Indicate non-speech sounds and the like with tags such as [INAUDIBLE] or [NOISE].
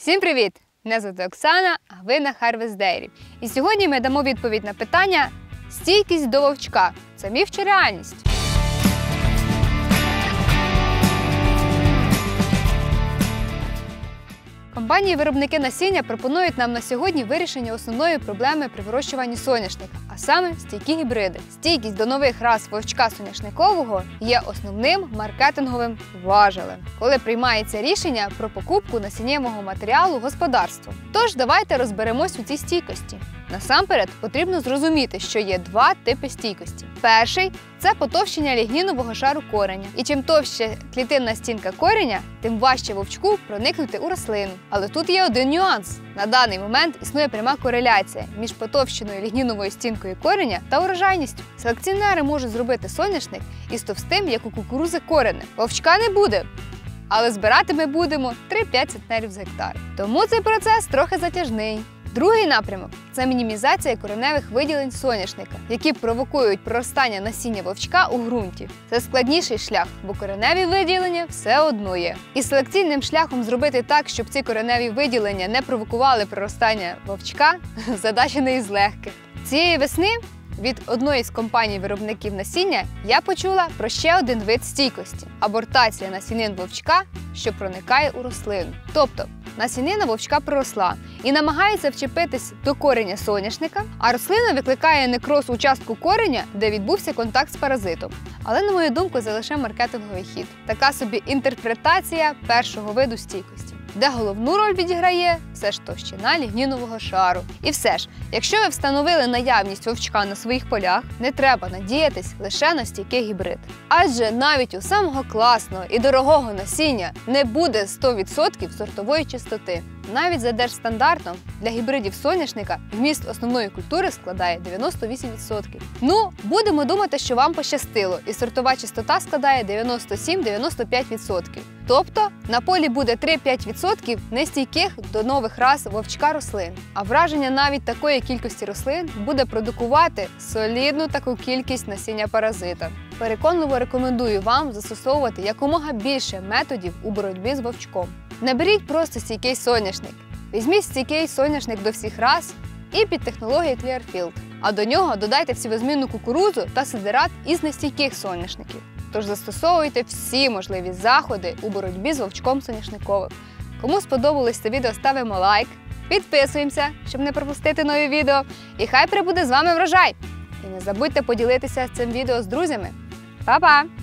Всім привіт! Мене звати Оксана, а ви на Harvest Dairy. І сьогодні ми дамо відповідь на питання стійкість до вовчка. Це міф чи реальність? Компанії-виробники насіння пропонують нам на сьогодні вирішення основної проблеми при вирощуванні соняшника, а саме стійкі гібриди. Стійкість до нових рас вовчка соняшникового є основним маркетинговим важелем, коли приймається рішення про покупку насіннєвого матеріалу господарством. Тож давайте розберемось у цій стійкості. Насамперед потрібно зрозуміти, що є два типи стійкості. Перший це потовщення лігнінового шару кореня. І чим товща клітинна стінка кореня, тим важче вовчку проникнути у рослину. Але тут є один нюанс: на даний момент існує пряма кореляція між потовщеною лігніновою стінкою кореня та урожайністю. Селекціонери можуть зробити соняшник із товстим, як у кукурузи корене. Вовчка не буде. Але збирати ми будемо 3-5 центнерів з гектар. Тому цей процес трохи затяжний. Другий напрямок це мінімізація кореневих виділень соняшника, які провокують проростання насіння вовчка у ґрунті. Це складніший шлях, бо кореневі виділення все одно є. І селекційним шляхом зробити так, щоб ці кореневі виділення не провокували проростання вовчка, [LAUGHS] задача не із легких. Цієї весни від одної з компаній-виробників насіння я почула про ще один вид стійкості абортація насінин вовчка, що проникає у рослину. Тобто насінина вовчка проросла і намагається вчепитись до кореня соняшника, а рослина викликає некроз участку кореня, де відбувся контакт з паразитом. Але, на мою думку, це лише маркетинговий хід. Така собі інтерпретація першого виду стійкості. Де головну роль відіграє все ж товщина лігнінового шару. І все ж, якщо ви встановили наявність вовчка на своїх полях, не треба надіятись лише на стійкий гібрид. Адже навіть у самого класного і дорогого насіння не буде 100% сортової чистоти. Навіть за держстандартом для гібридів соняшника вміст основної культури складає 98%. Ну, будемо думати, що вам пощастило, і сортова чистота складає 97-95%. Тобто на полі буде 3-5% нестійких до нових рас вовчка рослин. А враження навіть такої кількості рослин буде продукувати солідну таку кількість насіння паразита. Переконливо рекомендую вам застосовувати якомога більше методів у боротьбі з вовчком. Не беріть просто стійкий соняшник. Візьміть стійкий соняшник до всіх рас і під технологією Clearfield. А до нього додайте всівозмінну кукурудзу та сидерат із нестійких соняшників. Тож застосовуйте всі можливі заходи у боротьбі з вовчком соняшниковим. Кому сподобалось це відео, ставимо лайк, підписуємося, щоб не пропустити нові відео. І хай прибуде з вами врожай! І не забудьте поділитися цим відео з друзями. Па-па!